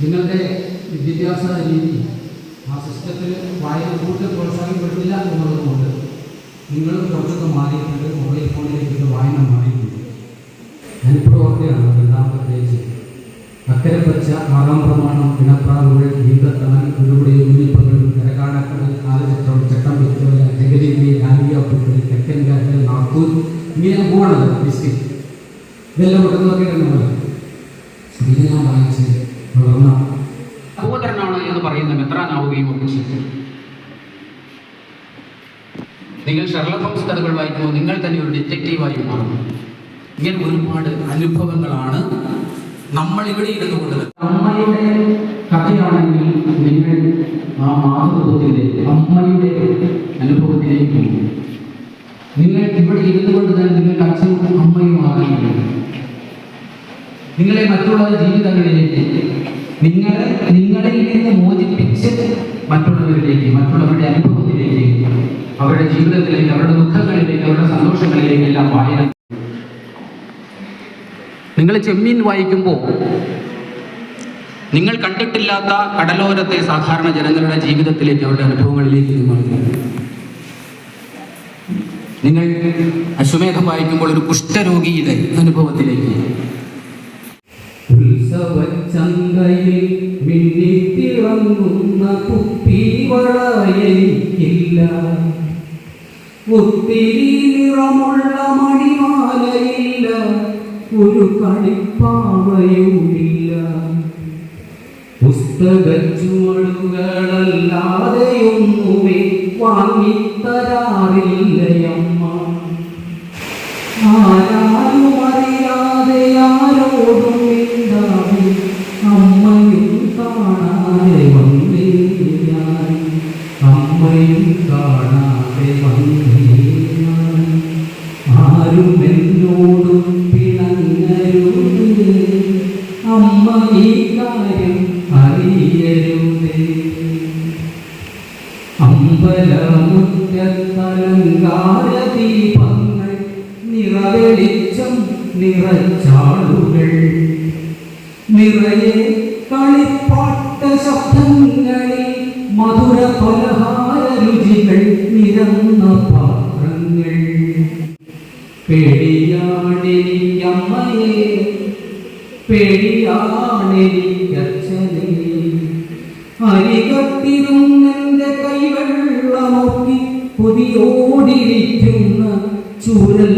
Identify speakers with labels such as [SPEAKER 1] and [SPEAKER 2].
[SPEAKER 1] നിങ്ങളുടെ വിദ്യാഭ്യാസ രീതി ആ സിസ്റ്റത്തിൽ വായന കൂടുതൽ പ്രോത്സാഹിക്കപ്പെടുന്നില്ല എന്നുള്ളതുകൊണ്ട് നിങ്ങൾ കുറച്ചൊക്കെ മാറിയിട്ടുണ്ട്. മൊബൈൽ ഫോണിലേക്ക് വായന മാറിയിട്ടുണ്ട്. ഞാനിപ്പോഴും ഓർക്കുകയാണ് രണ്ടാമത്തെ പേജ്. അക്കരെ പച്ച ആറാം പ്രമാണം പിണപ്രാവുകൾ ഗീതത്തണൻ ഒരുപടി ഉണ്ണിപ്പകൾ കരകാടക്കടൽ കാലചക്രം ചട്ടം വെച്ചോല ജഗതിരി രാംഗിയാപ്പുകൾ തെക്കൻ കാറ്റൽ നാത്തൂർ ഇങ്ങനെ പോകണത് ലിസ്റ്റ് ഇതെല്ലാം ഉടനൊക്കെ നമ്മൾ ഇതെല്ലാം വായിച്ച് വളർന്ന
[SPEAKER 2] സഹോദരനാണ് എന്ന് പറയുന്ന മെത്രാനാവുകയും ഒക്കെ ചെയ്തു. നിങ്ങൾ ഷെർലക് ഹോംസ് കഥകൾ വായിക്കുമ്പോൾ നിങ്ങൾ തന്നെ ഒരു ഡിറ്റക്റ്റീവായി മാറുന്നു. ഇങ്ങനെ ഒരുപാട് അനുഭവങ്ങളാണ് നമ്മൾ ഇവിടെ ഇരുന്നു കൊണ്ട്
[SPEAKER 1] അമ്മയുടെ കഥയാണെങ്കിൽ നിങ്ങൾ ആ മാതൃത്വത്തിന്റെ അമ്മയുടെ അനുഭവത്തിലേക്ക് നിങ്ങൾ ഇവിടെ ഇരുന്നു കൊണ്ട് തന്നെ നിങ്ങൾക്ക് അച്ഛനും അമ്മയും ആകുകയും നിങ്ങളെ മറ്റുള്ള ജീവിതങ്ങളിലേക്ക് നിങ്ങളെ നിങ്ങളിൽ നിന്ന് മോചിപ്പിച്ച് മറ്റുള്ളവരിലേക്ക് മറ്റുള്ളവരുടെ അനുഭവത്തിലേക്ക് അവരുടെ ജീവിതത്തിലേക്ക് അവരുടെ ദുഃഖങ്ങളിലേക്ക് അവരുടെ സന്തോഷങ്ങളിലേക്ക് എല്ലാം വായന.
[SPEAKER 2] നിങ്ങൾ ചെമ്മീൻ വായിക്കുമ്പോൾ നിങ്ങൾ കണ്ടിട്ടില്ലാത്ത കടലോരത്തെ സാധാരണ ജനങ്ങളുടെ ജീവിതത്തിലേക്ക് അവരുടെ അനുഭവങ്ങളിലേക്ക് നിങ്ങൾ അശ്വമേധം വായിക്കുമ്പോൾ ഒരു കുഷ്ഠരോഗിയുടെ അനുഭവത്തിലേക്ക്
[SPEAKER 1] ഉത്സവച്ചന്തയിൽ മിന്നിത്തിളങ്ങുന്ന കുപ്പിവളയെനിക്കില്ല ഒത്തിരി നിറമുള്ള മണിമാലയില്ല ഒരു കളിപ്പാവയുമില്ല. പുസ്തകച്ചുവടുകളല്ലാതെയൊന്നുമേ വാങ്ങിത്തരാറില്ലയമ്മ. അറിയാതെ ആരോടും അമ്മയും കാണാതെ വന്നേ ഞാൻ ആരും എന്നോടും പിണങ്ങരുത്. അമ്മ ഈ കാര്യം അറിയരുതേ. അമ്പലമുറ്റത്തലങ്കാര ദീപങ്ങൾ നിറവെളിച്ചം നിറച്ചാളുകൾ. നിറയെ കളിപ്പാട്ട ശബ്ദങ്ങളിൽ മധുര പലഹാര പേടിയാണെനിക്കമ്മയെ പേടിയാണെനിക്കച്ഛനെ അരികത്തിരുന്നെന്റെ കൈവെള്ളമൊക്കി പുതിയോടിരിക്കുന്ന ചൂരൽ